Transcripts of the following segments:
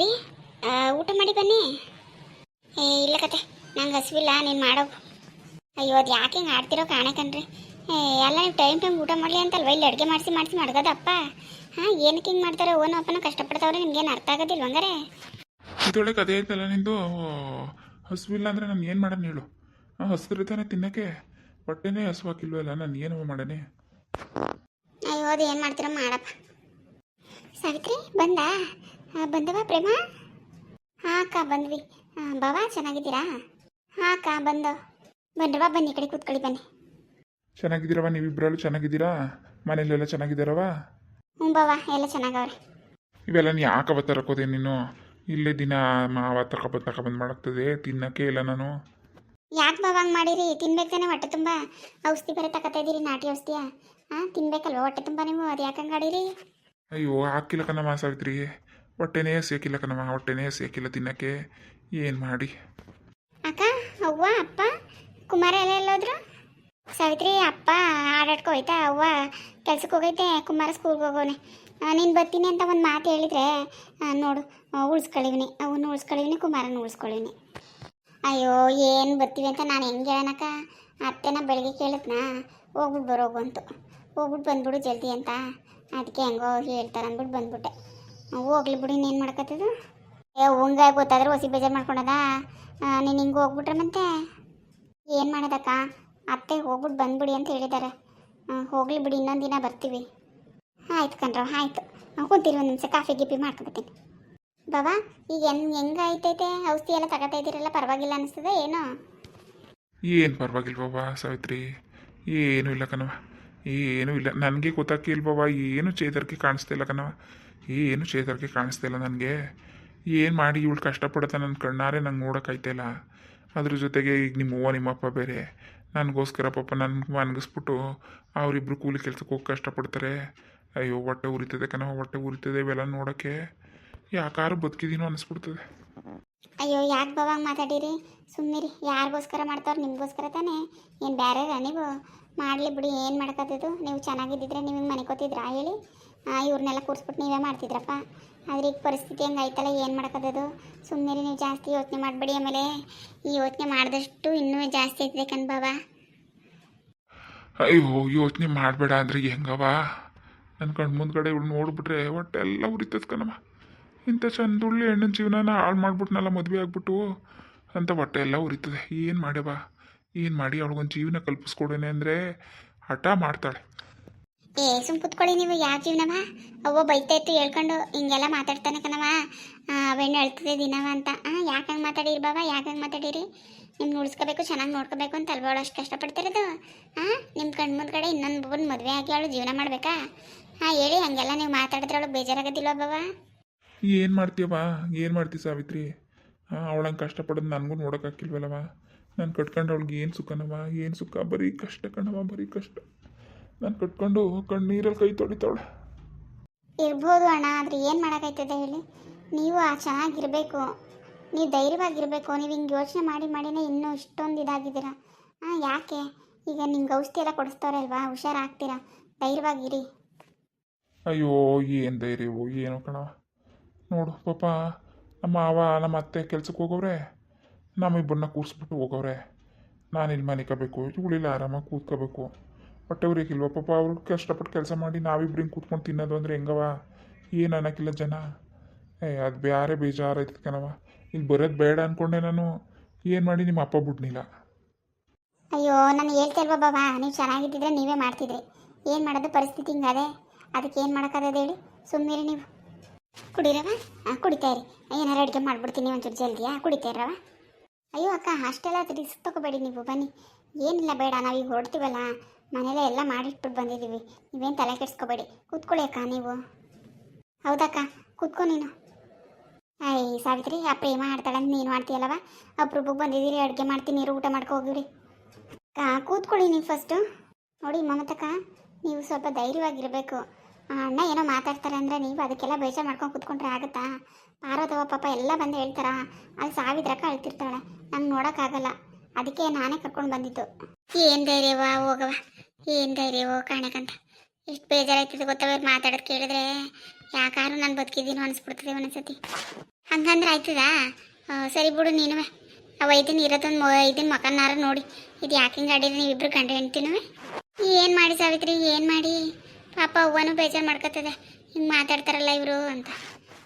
ರೀ ಊಟ ಮಾಡಿ ಬನ್ನಿ. ಏ ಇಲ್ಲ ಕತೆ ನಂಗೆ ಹಸಿವಿಲ್ಲ ನೀನು ಮಾಡೋ. ಅಯ್ಯೋ ಅದು ಯಾಕೆ ಹಿಂಗೆ ಆಡ್ತಿರೋ ಕಾಣಕನ್ರಿ ಏ ಎಲ್ಲ ನೀವು ಟೈಮ್ ಟೈಮ್ ಊಟ ಮಾಡಲಿ ಅಂತಲ್ವ? ಇಲ್ಲಿ ಅಡುಗೆ ಮಾಡಿಸಿ ಮಾಡಿಸಿ ಮಡ್ಗದಪ್ಪ ಹಾಂ ಏನಕ್ಕೆ ಹಿಂಗೆ ಮಾಡ್ತಾರೆ ಓನೋ ಅಪ್ಪನ ಕಷ್ಟಪಡ್ತಾವ್ರೆ ನಿಮ್ಗೇನು ಅರ್ಥ ಆಗೋದಿಲ್ಲ ಹಂಗಾರೆ? ಇದೊಳ್ಳೆ ಅದೇ ಐತಲ್ಲ ನಿಂದು? ಹಸುವಿಲ್ಲ ಅಂದರೆ ನಾನು ಏನು ಮಾಡೋಣ ಹೇಳು. ಹಸಿದ್ರೆ ತಾನೇ ತಿನ್ನಕ್ಕೆ. ಹೊಟ್ಟೆನೇ ಹಸುವಾಕಿಲ್ವಲ್ಲ ನಾನು ಏನು ಮಾಡನೆ? ಅಯ್ಯೋ ಅದು ಏನು ಮಾಡ್ತೀರ ಮಾಡಪ್ಪ. ಸಾವಿತ್ರಿ ಬಂದ? ಬಂದವಾ ಪ್ರೇಮ? ಹಾಂ ಅಕ್ಕ ಬಂದ್ವಿ. ಬಾವಾ ಚೆನ್ನಾಗಿದ್ದೀರಾ? ಹಾಂ ಅಕ್ಕ ಬಂದು. ಬಂದ್ರವಾ ಬನ್ನಿ ಈ ಕಡೆ ಕೂತ್ಕೊಳ್ಳಿ ಬನ್ನಿ. ಚೆನ್ನಾಗಿದ್ದೀರವ ನೀವಿಬ್ಬರಲ್ಲೂ ಚೆನ್ನಾಗಿದ್ದೀರಾ? ಮನೆಯಲ್ಲೆಲ್ಲ ಚೆನ್ನಾಗಿದ್ದಾರವ ಹ್ಞೂ ಬಾವಾ ಎಲ್ಲ ಚೆನ್ನಾಗವ್ರೆ. ಇವೆಲ್ಲ ನೀ ಯಾಕವ ತರಕೋದೆ ನೀನು? ಇಲ್ಲೇ ದಿನ ಮಾವ ತಗೊಬಂದು ತಗೊಬಂದು ಮಾಡಾಗ್ತದೆ ತಿನ್ನಕ್ಕೆ ಇಲ್ಲ ನಾನು. ಯಾಕೆ ಬಾವ ಹಂಗೆ ಮಾಡಿರಿ? ತಿನ್ಬೇಕು ತಾನೆ ಹೊಟ್ಟೆ ತುಂಬ. ಔಷಧಿ ಬೇರೆ ತಗೋತಾ ಇದ್ದೀರಿ ನಾಟಿ ಔಷಧಿಯ. ಹಾಂ ತಿನ್ಬೇಕಲ್ವ? ಹೊಟ್ಟೆ ತುಂಬ ನೀವು ಅದು ಯಾಕೆ ಹಂಗೆ ಆಡಿರಿ ಅಯ್ಯೋ ಹಾಕಿಲ್ಲ ಕಣಮ್ಮ ಸಾವಿತ್ರಿ. ಹೊಟ್ಟೆನೇ ಸೇಕಿಲ್ಲ ಕಣಮ್ಮ ಹೊಟ್ಟೆನೇ ಸೇಕಿಲ್ಲ ತಿನ್ನಕ್ಕೆ. ಏನು ಮಾಡಿ? ಅಕ್ಕ, ಅವ್ವ, ಅಪ್ಪ, ಕುಮಾರ ಎಲ್ಲ ಎಲ್ಲೋದ್ರು? ಸಾವಿತ್ರಿ, ಅಪ್ಪ ಆಡಾಡ್ಕೊ ಹೋಯ್ತಾ? ಅವ್ವ ಕೆಲ್ಸಕ್ಕೆ ಹೋಗೈತೆ, ಕುಮಾರ ಸ್ಕೂಲ್ಗೆ ಹೋಗೋನೆ. ನೀನು ಬರ್ತೀನಿ ಅಂತ ಒಂದು ಮಾತು ಹೇಳಿದ್ರೆ ನೋಡು ಉಳಿಸ್ಕೊಳ್ಳಿವ್ನಿ. ಅವನ್ನ ಉಳಿಸ್ಕೊಳ್ಳಿವ್ನಿ, ಕುಮಾರನ ಉಳಿಸ್ಕೊಳ್ಳಿವ್ನಿ. ಅಯ್ಯೋ, ಏನು ಬರ್ತೀವಿ ಅಂತ ನಾನು ಹೆಂಗೆ ಹೇಳನಕ್ಕ ಅತ್ತೆನ ಬೆಳಗ್ಗೆ ಕೇಳಿದ್ನಾ ಹೋಗ್ಬಿಟ್ಟು ಬರೋಗು ಅಂತು. ಹೋಗ್ಬಿಟ್ಟು ಬಂದ್ಬಿಡು ಜಲ್ದಿ ಅಂತ. ಅದಕ್ಕೆ ಹೆಂಗೋ ಹೇಳ್ತಾರೆ ಅಂದ್ಬಿಟ್ಟು ಬಂದ್ಬಿಟ್ಟೆ. ಹೋಗ್ಲಿ ಬಿಡಿ ನೀನು ಮಾಡ್ಕತ್ತದು ಏ ಹಂಗಾಗಿ ಗೊತ್ತಾದ್ರೆ ಹೊಸಿ ಬೇಜಾರು ಮಾಡ್ಕೊಂಡದ. ನೀನು ಹಿಂಗೆ ಹೋಗ್ಬಿಟ್ರೆ ಮತ್ತೆ? ಏನು ಮಾಡೋದಕ್ಕ? ಅತ್ತೆ ಹೋಗ್ಬಿಟ್ಟು ಬಂದ್ಬಿಡಿ ಅಂತ ಹೇಳಿದ್ದಾರೆ ಹೋಗ್ಲಿ ಬಿಡಿ, ಇನ್ನೊಂದು ದಿನ ಬರ್ತೀವಿ. ಆಯ್ತು ಕಣ್ರ ಆಯ್ತು. ಕುಂತೀರಿ ಒಂದು ನಿಮಿಷ, ಕಾಫಿ ಗಿಫಿ ಮಾಡ್ಕೊಬತ್ತೀನಿ. ಬಾಬಾ, ಈಗ ಹೆಂಗ್, ಹೆಂಗೆ ಐತೈತೆ ಔಷಧಿ ಎಲ್ಲ ತಗೋತಾ ಇದ್ದೀರಲ್ಲ, ಪರವಾಗಿಲ್ಲ ಅನಿಸ್ತದೆ ಏನೋ? ಏನು ಬಾಬಾ, ಸಾವಿತ್ರಿ. ಏನೂ ಇಲ್ಲ ಕಣವ ಏನೂ ಇಲ್ಲ. ನನಗೆ ಗೊತ್ತಾಕಿಲ್ವವ ಏನು ಚೇತರಿಕೆ ಕಾಣಿಸ್ತಿಲ್ಲ ಕಣವ ಏನು ಚೇತರಿಕೆ ಕಾಣಿಸ್ತಾ ಇಲ್ಲ ನನಗೆ. ಏನು ಮಾಡಿ ಇವಳು ಕಷ್ಟಪಡುತ್ತೆ ನನ್ನ ಕಣ್ಣಾರೆ ನಂಗೆ ನೋಡೋಕ್ಕಾಯ್ತಿಲ್ಲ ಅದ್ರ ಜೊತೆಗೆ ಈಗ ನಿಮ್ಮ ಅವ್ವ ನಿಮ್ಮಪ್ಪ ಬೇರೆ. ನನಗೋಸ್ಕರ ಪಾಪ ನನ್ನ ಮನಗಿಸ್ಬಿಟ್ಟು ಅವರಿಬ್ರು ಕೂಲಿ ಕೆಲ್ಸಕ್ಕೆ ಹೋಗಿ ಕಷ್ಟಪಡ್ತಾರೆ. ಅಯ್ಯೋ, ಹೊಟ್ಟೆ ಉರಿತದೆ ಕಣವ ಹೊಟ್ಟೆ ಉರಿತದೆ ಇವೆಲ್ಲ ನೋಡೋಕ್ಕೆ. ಯಾಕಾರು ಬದುಕಿದೀನೋ ಅನಿಸ್ಬಿಡ್ತದೆ. ಅಯ್ಯೋ, ಯಾಕೆ ಬಾವಾಗ ಮಾತಾಡಿರಿ? ಸುಮ್ಮನಿರಿ ಯಾರಿಗೋಸ್ಕರ ಮಾಡ್ತಾವ್ರು ನಿಮಗೋಸ್ಕರ ತಾನೇ. ಏನು ಬೇರೆ ನೀವು. ಮಾಡಲಿ ಬಿಡಿ, ಏನು ಮಾಡ್ಕೋತಿದ್ದು? ನೀವು ಚೆನ್ನಾಗಿದ್ದಿದ್ರೆ ನಿಮಗೆ ಮನೆ ಕೊತ್ತಿದ್ರಾ ಹೇಳಿ? ಇವ್ರನ್ನೆಲ್ಲ ಕೂರಿಸ್ಬಿಟ್ಟು ನೀವೇ ಮಾಡ್ತಿದ್ರಪ್ಪ. ಆದ್ರೆ ಈಗ ಪರಿಸ್ಥಿತಿ ಹಂಗಾಯ್ತಲ್ಲ, ಏನು ಮಾಡ್ಕೋದು ಸುಮ್ಮನೆ ನೀವು ಜಾಸ್ತಿ ಯೋಚನೆ ಮಾಡಬೇಡಿ ಆಮೇಲೆ. ಈ ಯೋಚನೆ ಮಾಡಿದಷ್ಟು ಇನ್ನೂ ಜಾಸ್ತಿ ಆಯ್ತದೆ ಬಾಬಾ ಅಯ್ಯೋ, ಯೋಚನೆ ಮಾಡಬೇಡ ಅಂದ್ರೆ ಹೆಂಗವ ನನ್ನ ಕಣ್ಣು ಮುಂದ್ಗಡೆ ಇವಳು ನೋಡ್ಬಿಟ್ರೆ ಒಟ್ಟೆ ಎಲ್ಲ ಉರಿತದ್ಕನಮ್ಮ ಇಂಥ ಚಂದುಳ್ಳಿ ಹೆಣ್ಣಿನ ಜೀವನನ ಹಾಳು ಮಾಡ್ಬಿಟ್ನಲ್ಲ, ಮದುವೆ ಆಗ್ಬಿಟ್ಟು. ಅಂತ ಹೊಟ್ಟೆ ಎಲ್ಲ ಉರಿತದೆ. ಏನು ಮಾಡ್ಯವ ಏನು ಮಾಡಿ? ಅವಳಿಗೊಂದು ಜೀವನ ಕಲ್ಪಿಸ್ಕೊಡೇನೆ ಅಂದರೆ ಹಠ ಮಾಡ್ತಾಳೆ. ಏ ಸುಮ್ ಕುತ್ಕೊಳ್ಳಿ ನೀವು, ಯಾವ ಜೀವನವ? ಅವ್ವ ಬೈತಾ ಇತ್ತು, ಹೇಳ್ಕೊಂಡು ಹಿಂಗೆಲ್ಲ ಮಾತಾಡ್ತಾನೆ ಕಣವ ಬೆಣ್ಣೆ ಅಳ್ತದೆ ದಿನವ ಅಂತ. ಯಾಕೆ ಹಂಗೆ ಮಾತಾಡಿರಿ ಬಾಬಾ ಯಾಕೆ ಹಂಗೆ ಮಾತಾಡಿರಿ? ನಿಮ್ಗೆ ಉಳಿಸ್ಕೋಬೇಕು, ಚೆನ್ನಾಗಿ ನೋಡ್ಕೋಬೇಕು ಅಂತ ಅಲ್ವಾ ಅಷ್ಟು ಕಷ್ಟಪಡ್ತಿರೋದು ಹಾಂ ನಿಮ್ಮ ಕಣ್ಣು ಮುಂದ್ಗಡೆ ಇನ್ನೊಂದು ಬಬ್ಬನ ಮದುವೆ ಆಗಿ ಅವಳು ಜೀವನ ಮಾಡಬೇಕಾ? ಹಾಂ ಹೇಳಿ, ಹಾಗೆಲ್ಲ ನೀವು ಮಾತಾಡಿದ್ರೆ ಅವಳು ಬೇಜಾರಾಗೋದಿಲ್ವ ಬಾಬಾ ಏನು ಮಾಡ್ತೀಯವ ಏನು ಮಾಡ್ತೀವಿ ಸಾವಿತ್ರಿ? ಹಾಂ ಅವಳಂಗೆ ಕಷ್ಟಪಡೋದು ನನಗೂ ನೋಡೋಕ್ಕಾಗಿಲ್ವಲ್ಲವ ನಾನು ಕಟ್ಕೊಂಡು ಅವಳಿಗೆ ಏನು ಸುಖನವ ಏನು ಸುಖ? ಬರೀ ಕಷ್ಟ ಕಣವ ಬರೀ ಕಷ್ಟ. ನಾನು ಕಟ್ಕೊಂಡು ಕಣ್ಣೀರಲ್ಲಿ ಕೈ ತೊಳಿತಾವಳೆ. ಇರ್ಬೋದು ಅಣ್ಣ ಆದರೆ ಏನು ಮಾಡೋಕ್ಕಾಯ್ತದೆ ಹೇಳಿ? ನೀವು ಆ ಚೆನ್ನಾಗಿರಬೇಕು. ನೀವು ಧೈರ್ಯವಾಗಿರಬೇಕು. ನೀವು ಹಿಂಗೆ ಯೋಚನೆ ಮಾಡಿ ಮಾಡಿನೇ ಇನ್ನೂ ಇಷ್ಟೊಂದು ಇದಾಗಿದ್ದೀರಾ? ಹಾಂ ಯಾಕೆ? ಈಗ ನಿಮ್ಗೆ ಔಷಧಿ ಎಲ್ಲ ಕೊಡಿಸ್ತಾರಲ್ವಾ ಹುಷಾರಾಗ್ತೀರಾ? ಧೈರ್ಯವಾಗಿರಿ. ಅಯ್ಯೋ ಏನು ಧೈರ್ಯವೋ ಏನು ಕಣ ನೋಡು ಪಾಪ ನಮ್ಮ ಅವ ನಮ್ಮ ಅತ್ತೆ ಕೆಲ್ಸಕ್ಕೆ ಹೋಗವ್ರೆ. ನಮ್ಮಿಬ್ಬರನ್ನ ಕೂರಿಸ್ಬಿಟ್ಟು ಹೋಗವ್ರೆ. ನಾನು ಇಲ್ಲಿ ಮನಿಕೋಬೇಕು ಇವಳಿಲ್ಲ ಆರಾಮಾಗಿ ಕೂತ್ಕೋಬೇಕು. ಹೊಟ್ಟೆ ಇಲ್ವ ಪಾಪ ಅವ್ರಿಗೆ ಕಷ್ಟಪಟ್ಟು ಕೆಲಸ ಮಾಡಿ ನಾವಿಬ್ರು ಹಿಂಗೆ ಕೂತ್ಕೊಂಡು ತಿನ್ನೋದು ಅಂದರೆ ಹೆಂಗವ ಏನು ಅನ್ನೋಕ್ಕಿಲ್ಲ ಜನ. ಏ, ಅದು ಬೇರೆ ಬೇಜಾರೈತದ ಕಣವ ಇಲ್ಲಿ ಬರೋದು ಬೇಡ ಅಂದ್ಕೊಂಡೆ ನಾನು. ಏನು ಮಾಡಿ ನಿಮ್ಮ ಅಪ್ಪ ಬಿಡ್ನಿಲ್ಲ ಅಯ್ಯೋ, ನಾನು ಹೇಳ್ತೇಲ್ವ ಬಾಬಾ? ನೀವು ಚೆನ್ನಾಗಿದ್ದಿದ್ರೆ ನೀವೇ ಮಾಡ್ತಿದ್ರಿ. ಏನು ಮಾಡೋದು ಪರಿಸ್ಥಿತಿ ಹಿಂಗದೆ ಅದಕ್ಕೆ ಏನು ಮಾಡೋಕ್ಕಾಗದು ಹೇಳಿ? ಸುಮ್ಮನೆ ನೀವು. ಕುಡೀರವ ಕುಡಿತಾ ಇರಿ. ಏನಾರು ಅಡುಗೆ ಮಾಡ್ಬಿಡ್ತೀನಿ ಒಂಚೂರು ಜಲ್ದಿಯಾ ಕುಡಿತಾ ಇರವ ಅಯ್ಯೋ, ಅಕ್ಕ, ಅಷ್ಟೆಲ್ಲ ರಿಸ್ಕ್ ತಗೋಬೇಡಿ ನೀವು, ಬನ್ನಿ. ಏನಿಲ್ಲ, ಬೇಡ, ನಾವೀಗ ಹೊರಡ್ತೀವಲ್ಲ ಮನೇಲೆ ಎಲ್ಲ ಮಾಡಿಟ್ಬಿಟ್ಟು ಬಂದಿದ್ದೀವಿ ನೀವೇನು ತಲೆ ಕೆಡಿಸ್ಕೋಬೇಡಿ. ಕೂತ್ಕೊಳ್ಳಿ ಅಕ್ಕ ನೀವು. ಹೌದಕ್ಕ? ಕೂತ್ಕೊ ನೀನು. ಅಯ್ಯ ಸಾವಿತ್ರಿ, ಆ ಪ್ರೇಮ ಆಡ್ತಾಳೆ ಅಂತ ನೀನು ಮಾಡ್ತೀಯಲ್ಲವ ಅಪ್ರೂಪಕ್ಕೆ ಬಂದಿದ್ದೀರಿ, ಅಡುಗೆ ಮಾಡ್ತೀನಿ, ನೀರು ಊಟ ಮಾಡ್ಕೊ ಹೋಗಿರಿ ಅಕ್ಕ, ಕೂತ್ಕೊಳ್ಳಿ ನೀವು ಫಸ್ಟು ನೋಡಿ ಮಮತಕ್ಕ, ನೀವು ಸ್ವಲ್ಪ ಧೈರ್ಯವಾಗಿರಬೇಕು. ಅಣ್ಣ ಏನೋ ಮಾತಾಡ್ತಾರೆ ಅಂದರೆ ನೀವು ಅದಕ್ಕೆಲ್ಲ ಬೇಜಾರು ಮಾಡ್ಕೊಂಡು ಕೂತ್ಕೊಂಡ್ರೆ ಆಗುತ್ತಾ? ಪಾರ್ವತವ ಪಾಪ ಎಲ್ಲ ಬಂದು ಹೇಳ್ತಾರ? ಅಲ್ಲಿ ಸಾವಿದ್ರಕ್ಕ ಅಳ್ತಿರ್ತಾಳೆ. ನಂಗೆ ನೋಡೋಕ್ಕಾಗಲ್ಲ. ಅದಕ್ಕೆ ನಾನೇ ಕರ್ಕೊಂಡು ಬಂದಿದ್ದು. ಏನ್ ಧೈರ್ಯವ ಹೋಗವ ಏನ್ ಧೈರ್ಯವೋ ಕಾಣಕಂತ. ಎಷ್ಟು ಬೇಜಾರಾಯ್ತದೆ ಗೊತ್ತವ ಮಾತಾಡೋದು ಕೇಳಿದ್ರೆ. ಯಾಕಾರು ನಾನು ಬದುಕಿದ್ದೀನೋ ಅನ್ಸ್ಬಿಡ್ತದೆ ಒಂದೊಂದ್ಸತಿ ಹಂಗಂದ್ರೆ ಆಯ್ತದ? ಸರಿ ಬಿಡು ನೀನು ಅವ ಇದನ್ನ ಇರೋದೊಂದು ಇದನ್ನ ಮಕನಾರ ನೋಡಿ. ಇದು ಯಾಕೆ ಗಾಡಿ ನೀವಿಬ್ರು ಕಂಡು ಹೆಣ್ತಿನೂ ಏನು ಮಾಡಿ ಸಾವಿತ್ರಿ, ಏನು ಮಾಡಿ? ಪಾಪ ಅವ್ವನೂ ಬೇಜಾರು ಮಾಡ್ಕೊತದೆ. ಹಿಂಗೆ ಮಾತಾಡ್ತಾರಲ್ಲ ಇವರು ಅಂತ.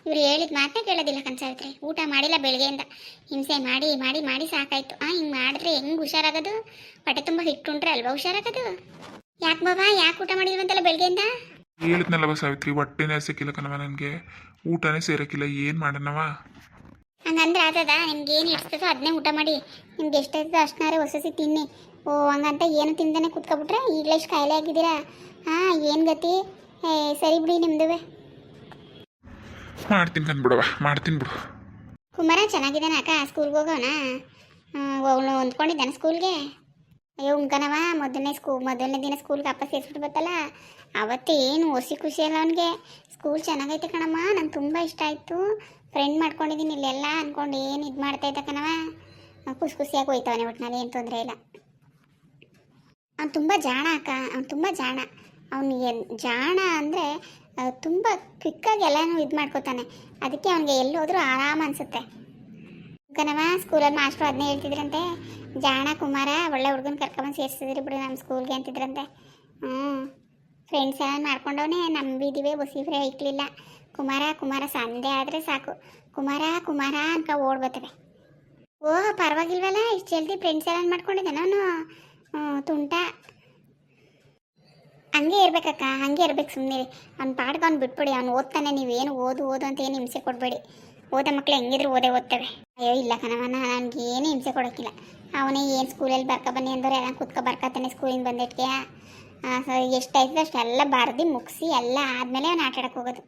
ಇವ್ರು ಹೇಳಿದ ಮಾತನ್ನ ಕೇಳೋದಿಲ್ಲ ಕನ್ಸಾವಿತ್ರಿ. ಊಟ ಮಾಡಿಲ್ಲ ಬೆಳಗ್ಗೆಯಿಂದ. ಹಿಂಸೆ ಮಾಡಿ ಮಾಡಿ ಮಾಡಿ ಸಾಕಾಯ್ತು. ಆ ಹಿಂಗೆ ಮಾಡಿದ್ರೆ ಹೆಂಗೆ ಹುಷಾರಾಗೋದು? ಹೊಟ್ಟೆ ತುಂಬ ಹಿಟ್ಟುಂಟ್ರೆ ಅಲ್ವಾ ಹುಷಾರಾಗೋದು? ಯಾಕೆ ಬಾಬಾ ಯಾಕೆ ಊಟ ಮಾಡಿಲ್ವಂತಲ್ಲ ಬೆಳಗ್ಗೆಯಿಂದ? ಹೇಳಿದ್ನಲ್ಲವ ಸಾವಿತ್ರಿ ಹೊಟ್ಟೆನೇ ಸಿಕ್ಕಿಲ್ಲ ಕಣವ ನನಗೆ. ಊಟನೇ ಸೇರಕ್ಕಿಲ್ಲ ಏನು ಮಾಡೋಣವ ಹಂಗಂದ್ರೆ ಆತದ ನಿಮ್ಗೆ ಏನು ಇಡ್ಸ್ತದೋ ಅದನ್ನೇ ಊಟ ಮಾಡಿ. ನಿಮ್ಗೆ ಎಷ್ಟಾಯ್ತದೋ ಅಷ್ಟನಾರೆ ಹೊಸಸಿ ತಿನ್ನಿ. ಓ ಹಂಗಂತ ಏನು ತಿಂದನೆ ಕುತ್ಕೊಬಿಟ್ರೆ ಈಗಲೇ ಇಷ್ಟು ಕಾಯಿಲೆ ಆಗಿದ್ದೀರಾ? ಹಾಂ ಏನು ಗತಿ? ಏ ಸರಿ ಬಿಡಿ ನಿಮ್ದುವೆ. ಮಾಡ್ತೀನಿ ಕಂದ್ಬಿಡವ ಮಾಡ್ತೀನಿ ಬಿಡು. ಕುಮಾರ, ಚೆನ್ನಾಗಿದ್ದಾನೆ ಅಕ್ಕ ಸ್ಕೂಲ್ಗೆ ಹೋಗೋಣ? ಅವನು ಹೊಂದ್ಕೊಂಡಿದ್ದಾನೆ ಸ್ಕೂಲ್ಗೆ ಅಯ್ಯೋ ಉಂಕನವ ಮೊದಲನೇ ಸ್ಕೂ ಮೊದಲನೇ ದಿನ ಸ್ಕೂಲ್ಗೆ ಅಪ್ಪ ಸೇರಿಸ್ಬಿಟ್ಟು ಬತ್ತಲ್ಲ? ಅವತ್ತೇನು ಹೊಸಿ ಖುಷಿ ಅಲ್ಲ ಅವನಿಗೆ. ಸ್ಕೂಲ್ ಚೆನ್ನಾಗೈತೆ ಕಣಮ್ಮ, ನಂಗೆ ತುಂಬ ಇಷ್ಟ ಆಯಿತು. ಫ್ರೆಂಡ್ ಮಾಡ್ಕೊಂಡಿದ್ದೀನಿ ಇಲ್ಲೆಲ್ಲ ಅಂದ್ಕೊಂಡು ಏನು ಇದು ಮಾಡ್ತಾ ಇದ್ದ ಕಣವ ಖುಷಿ ಖುಷಿಯಾಗಿ ಹೋಯ್ತವನೆ ಒಟ್ಟಿನಲ್ಲಿ ಏನು ತೊಂದರೆ ಇಲ್ಲ. ಅವ್ನು ತುಂಬ ಜಾಣ ಅಕ್ಕ, ಅವ್ನು ತುಂಬ ಜಾಣ. ಅವನಿಗೆ ಜಾಣ ಅಂದರೆ ತುಂಬ ಕ್ವಿಕ್ಕಾಗಿ ಎಲ್ಲನೂ ಇದು ಮಾಡ್ಕೋತಾನೆ. ಅದಕ್ಕೆ ಅವನಿಗೆ ಎಲ್ಲಿ ಹೋದರೂ ಆರಾಮ ಅನಿಸುತ್ತೆ. ಕನವ ಸ್ಕೂಲಲ್ಲಿ ಮಾಸ್ಟ್ರು ಅದನ್ನೇ ಹೇಳ್ತಿದ್ರಂತೆ. ಜಾಣ, ಕುಮಾರ, ಒಳ್ಳೆ ಹುಡುಗನ ಕರ್ಕೊಂಬಂದು ಸೇರಿಸಿದ್ರಿ ಬಿಡು ನಮ್ಮ ಸ್ಕೂಲ್ಗೆ ಅಂತಿದ್ರಂತೆ. ಹ್ಞೂ ಫ್ರೆಂಡ್ಸ್ ಎಲ್ಲ ಮಾಡ್ಕೊಂಡವನೇ ನಂಬಿದ್ದೀವಿ ಬಸಿಫ್ರೆ ಇಕ್ಕಲಿಲ್ಲ ಕುಮಾರ ಕುಮಾರ, ಸಂಜೆ ಆದರೆ ಸಾಕು. ಕುಮಾರ ಕುಮಾರ ಅಂತ ಓಡ್ಬತ್ತವೆ ಓಹ್, ಪರವಾಗಿಲ್ವಲ್ಲ, ಇಷ್ಟು ಜಲ್ದಿ ಫ್ರೆಂಡ್ಸ್ ಎಲ್ಲ ಮಾಡ್ಕೊಂಡಿದ್ದಾನೆ ನಾನು ತುಂಟ. ಹಂಗೆ ಇರ್ಬೇಕಕ್ಕ, ಹಂಗೆ ಇರ್ಬೇಕು ಸುಮ್ಮನೆ ಅವ್ನು ಪಾಡ್ಗೆ ಅವ್ನು ಬಿಟ್ಬಿಡಿ, ಅವ್ನು ಓದ್ತಾನೆ ನೀವೇನು ಓದು ಓದು ಅಂತ ಏನು ಹಿಂಸೆ ಕೊಡಬೇಡಿ. ಓದೋ ಮಕ್ಳು ಹೆಂಗಿದ್ರು ಓದೇ ಓದ್ತವೆ. ಅಯ್ಯೋ, ಇಲ್ಲ ಕಣವನ ನನಗೆ ಏನು ಹಿಂಸೆ ಕೊಡೋಕ್ಕಿಲ್ಲ. ಅವನೇ ಏನು ಸ್ಕೂಲಲ್ಲಿ ಬರ್ಕ ಬನ್ನಿ ಅಂದ್ರೆ ಎಲ್ಲ ಕುತ್ಕೊ ಬರ್ಕತ್ತಾನೆ ಸ್ಕೂಲಿಂದ ಬಂದಿಟ್ಕೆ ಎಷ್ಟಾಯ್ತದೆ ಅಷ್ಟೆಲ್ಲ ಬರ್ದು ಮುಗಿಸಿ ಎಲ್ಲ ಆದಮೇಲೆ ಅವ್ನು ಆಟ ಆಡಕ್ಕೆ ಹೋಗೋದು.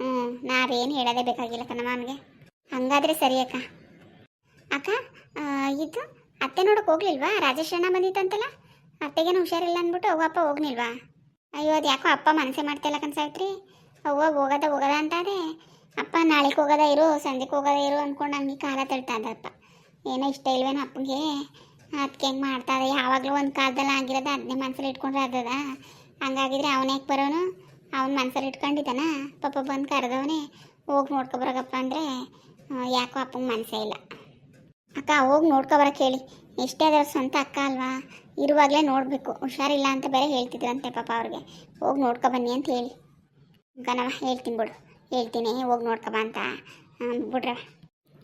ಹ್ಞೂ ನಾವೇನು ಹೇಳೋದೇ ಬೇಕಾಗಿಲ್ಲ ಕಣವ ಅವನಿಗೆ. ಹಂಗಾದ್ರೆ ಸರಿ ಅಕ್ಕ. ಅಕ್ಕ ಇದು ಅತ್ತೆ ನೋಡೋಕೆ ಹೋಗ್ಲಿಲ್ವಾ? ರಾಜೇಶ್ ಅಣ್ಣ ಬಂದಿತ್ತಂತಲ್ಲ? ಅತ್ತೆಗೇನು ಹುಷಾರಿಲ್ಲ ಅಂದ್ಬಿಟ್ಟು ಹೋಗಪ್ಪ ಅಪ್ಪ ಹೋಗ್ನಿಲ್ವಾ? ಅಯ್ಯೋ, ಅದು ಯಾಕೋ ಅಪ್ಪ ಮನಸ್ಸೇ ಮಾಡ್ತಿಲ್ಲ ಕನ್ಸಾಯ್ತ್ರಿ ಅವ್ವ ಹೋಗೋದ ಹೋಗದ ಅಂತ ಅದೇ ಅಪ್ಪ ನಾಳೆಗೆ ಹೋಗೋದ ಇರು, ಸಂಜೆಗೆ ಹೋಗೋದ ಇರು ಅಂದ್ಕೊಂಡು ಹಂಗೆ ಕಾಲ ತಳ್ತಾ ಅಪ್ಪ. ಏನೋ ಇಷ್ಟ ಇಲ್ವೇನೋ ಅಪ್ಪಗೆ. ಅದಕ್ಕೆ ಹೆಂಗೆ ಮಾಡ್ತಾರೆ ಯಾವಾಗಲೂ ಒಂದು ಕಾಲದಲ್ಲಿ ಆಗಿರೋದ ಅದನ್ನೇ ಮನಸ್ಸಲ್ಲಿ ಇಟ್ಕೊಂಡ್ರೆ ಅದದ ಹಂಗಾಗಿದ್ರೆ ಅವನೇ ಯಾಕೆ ಬರೋನು? ಅವ್ನ ಮನಸ್ಸಲ್ಲಿ ಇಟ್ಕೊಂಡಿದ್ದಾನ? ಪಾಪ ಬಂದು ಕರೆದವನೇ. ಹೋಗಿ ನೋಡ್ಕೊಬರಗಪ್ಪ ಅಂದರೆ ಯಾಕೋ ಅಪ್ಪಂಗೆ ಮನಸ್ಸೇ ಇಲ್ಲ. ಅಕ್ಕ, ಹೋಗಿ ನೋಡ್ಕೊಬರಕ್ಕೆ ಹೇಳಿ. ಎಷ್ಟೇ ಅದರ ಸ್ವಂತ ಅಕ್ಕ ಅಲ್ವಾ? ಇರುವಾಗಲೇ ನೋಡಬೇಕು. ಹುಷಾರಿಲ್ಲ ಅಂತ ಬೇರೆ ಹೇಳ್ತಿದ್ರಂತೆ ಪಾಪ ಅವ್ರಿಗೆ. ಹೋಗಿ ನೋಡ್ಕೊ ಬನ್ನಿ ಅಂತ ಹೇಳಿ. ಗನವ, ಹೇಳ್ತೀನಿ ಬಿಡು. ಹೇಳ್ತೀನಿ, ಹೋಗಿ ನೋಡ್ಕೊಬ ಅಂತ. ಬಿಡ್ರವ.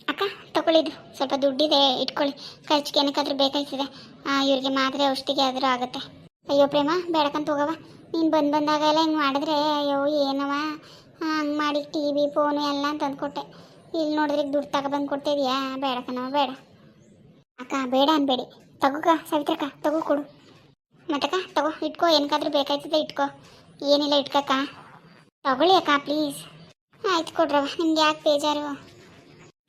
ಅಕ್ಕ ತಗೊಳ್ಳಿದ್ರು ಸ್ವಲ್ಪ ದುಡ್ಡಿದೆ, ಇಟ್ಕೊಳ್ಳಿ. ಖರ್ಚಿಗೆ ಏನಕ್ಕಾದ್ರೂ ಬೇಕಾಯ್ತದೆ. ಇವ್ರಿಗೆ ಮಾತ್ರೆ, ಔಷಧಿಗೆ ಆದರೂ ಆಗುತ್ತೆ. ಅಯ್ಯೋ ಪ್ರೇಮ ಬೇಡಕಂತ ಹೋಗವ ನೀನು ಬಂದು ಬಂದಾಗ ಎಲ್ಲ ಹಿಂಗೆ ಮಾಡಿದ್ರೆ, ಅಯ್ಯೋ ಏನವ ಹಂಗೆ ಮಾಡಿ, ಟಿ ವಿ ಫೋನು ಎಲ್ಲ ತಂದ್ಕೊಟ್ಟೆ. ಇಲ್ಲಿ ನೋಡಿದ್ರೆ ದುಡ್ಡು ತಗೊಬಂದು ಕೊಡ್ತಿದ್ಯಾ ಬೇಡ ಕಣವ ಬೇಡ. ಅಕ್ಕ, ಬೇಡ ಅನ್ಬೇಡಿ. ತಗೋಕ, ಸಾವಿತ್ರಕ್ಕ, ತಗೋ ಕೊಡು. ಮತ್ತಕ್ಕ, ತಗೋ, ಇಟ್ಕೋ ಏನಕ್ಕಾದ್ರೂ ಬೇಕಾಯ್ತದೆ ಇಟ್ಕೋ. ಏನಿಲ್ಲ ಇಟ್ಕಕ್ಕ. ತಗೊಳ್ಳಿ ಅಕ್ಕ ಪ್ಲೀಸ್ ಆಯ್ತು ಕೊಡ್ರವ, ನಿಮ್ಗೆ ಯಾಕೆ ಬೇಜಾರು?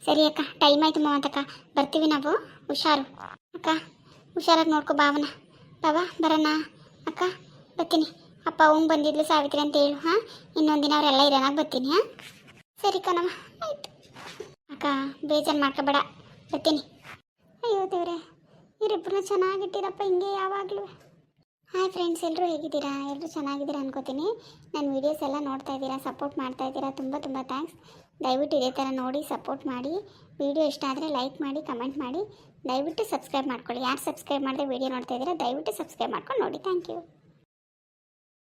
ಸರಿ ಅಕ್ಕ ಟೈಮ್ ಆಯ್ತು ಅಕ್ಕ ಬರ್ತೀವಿ ನಾವು. ಹುಷಾರು. ಅಕ್ಕ, ಹುಷಾರಾಗಿ ನೋಡ್ಕೊ ಭಾವನ. ಬಾವ ಬರೋಣ ಅಕ್ಕ, ಬರ್ತೀನಿ. ಅಪ್ಪ ಅವಂಗೆ ಬಂದಿದ್ಲು ಸಾವಿತ್ರಿ ಅಂತ ಹೇಳು, ಹಾಂ? ಇನ್ನೊಂದು ದಿನ ಅವರೆಲ್ಲ ಇರೋನಾಗ ಬರ್ತೀನಿ, ಹಾಂ? ಸರಿ ಕಣವ ಆಯ್ತು. ಅಕ್ಕ, ಬೇಜಾರು ಮಾಡ್ಕೋಬೇಡ. ಬರ್ತೀನಿ. ಅಯ್ಯೋ ದೇವ್ರೆ ಇವರಿಬ್ಬರು ಚೆನ್ನಾಗಿಟ್ಟಿರಪ್ಪ ಹಿಂಗೆ ಯಾವಾಗಲೂ. ಹಾಯ್ ಫ್ರೆಂಡ್ಸ್ ಎಲ್ಲರೂ ಹೇಗಿದ್ದೀರಾ? ಎಲ್ಲರೂ ಚೆನ್ನಾಗಿದ್ದೀರಾ ಅನ್ಕೋತೀನಿ. ನನ್ನ ವೀಡಿಯೋಸ್ ಎಲ್ಲ ನೋಡ್ತಾ ಇದ್ದೀರಾ ಸಪೋರ್ಟ್ ಮಾಡ್ತಾ ಇದ್ದೀರಾ, ತುಂಬ ತುಂಬ ಥ್ಯಾಂಕ್ಸ್ ದಯವಿಟ್ಟು ಇದೇ ಥರ ನೋಡಿ ಸಪೋರ್ಟ್ ಮಾಡಿ. ವೀಡಿಯೋ ಇಷ್ಟ ಆದರೆ ಲೈಕ್ ಮಾಡಿ ಕಮೆಂಟ್ ಮಾಡಿ. ದಯವಿಟ್ಟು ಸಬ್ಸ್ಕ್ರೈಬ್ ಮಾಡ್ಕೊಳ್ಳಿ. ಯಾರು ಸಬ್ಸ್ಕ್ರೈಬ್ ಮಾಡಿದ್ರೆ ವೀಡಿಯೋ ನೋಡ್ತಾ ಇದ್ದೀರಾ, ದಯವಿಟ್ಟು ಸಬ್ಸ್ಕ್ರೈಬ್ ಮಾಡ್ಕೊಂಡು ನೋಡಿ. Thank you